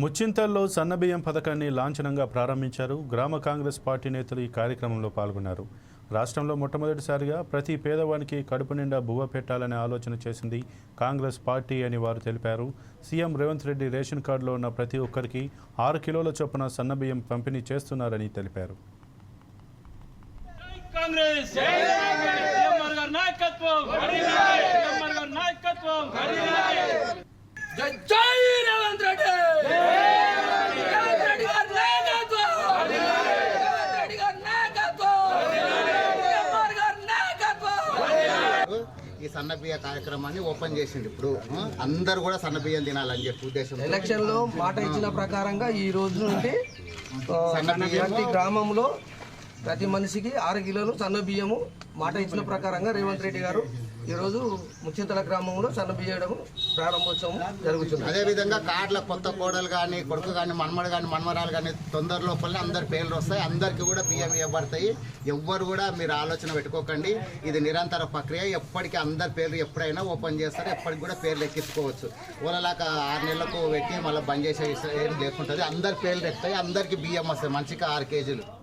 ముచ్చింతల్లో సన్నబియ్యం పథకాన్ని లాంఛనంగా ప్రారంభించారు. గ్రామ కాంగ్రెస్ పార్టీ నేతలు ఈ కార్యక్రమంలో పాల్గొన్నారు. రాష్ట్రంలో మొట్టమొదటిసారిగా ప్రతి పేదవానికి కడుపు నిండా బువ్వ పెట్టాలనే ఆలోచన చేసింది కాంగ్రెస్ పార్టీ అని వారు తెలిపారు. సీఎం రేవంత్ రెడ్డి రేషన్ కార్డులో ఉన్న ప్రతి ఒక్కరికి ఆరు కిలోల చొప్పున సన్నబియ్యం పంపిణీ చేస్తున్నారని తెలిపారు. నాయకత్వం సీఎంఆర్ గారి నాయకత్వం జై జై రేవంత్ రెడ్డి రేవంత్ రెడ్డి గారి నాయకత్వం రేవంత్ రెడ్డి గారి నాయకత్వం కేసీఆర్ గారి నాయకత్వం ఈ సన్న బియ్య కార్యక్రమాన్ని ఓపెన్ చేసిండు ఇప్పుడు అందరూ కూడా సన్న బియ్యం తినాలని చెప్పి ఉద్దేశం ఎలక్షన్లో మాట ఇచ్చిన ప్రకారంగా ఈ రోజు నుండి. ప్రతి గ్రామంలో ప్రతి మనిషికి ఆరు కిలోలు సన్న బియ్యము మాట ఇచ్చిన ప్రకారంగా రేవంత్ రెడ్డి గారు ఈరోజు ముచ్చింతల గ్రామంలో సన్నబియ్యడం ప్రారంభోత్సవం జరుగుతుంది. అదే విధంగా కొత్త కోడలు కానీ కొడుకు కానీ మన్మడు కానీ మన్మరాలు కానీ తొందర లోపలనే అందరి పేర్లు వస్తాయి. అందరికీ కూడా బియ్యం ఇవ్వబడతాయి. ఎవ్వరు కూడా మీరు ఆలోచన పెట్టుకోకండి. ఇది నిరంతర ప్రక్రియ. ఎప్పటికీ అందరి పేర్లు ఎప్పుడైనా ఓపెన్ చేస్తారు. ఎప్పటికి కూడా పేర్లు ఎక్కించుకోవచ్చు. వాళ్ళలాక ఆరు నెలలకు పెట్టి మళ్ళీ బంద్ చేసే ఏం లేకుంటుంది. అందరి పేర్లు ఎక్కుతాయి. అందరికీ బియ్యం వస్తాయి. మంచిగా ఆరు కేజీలు.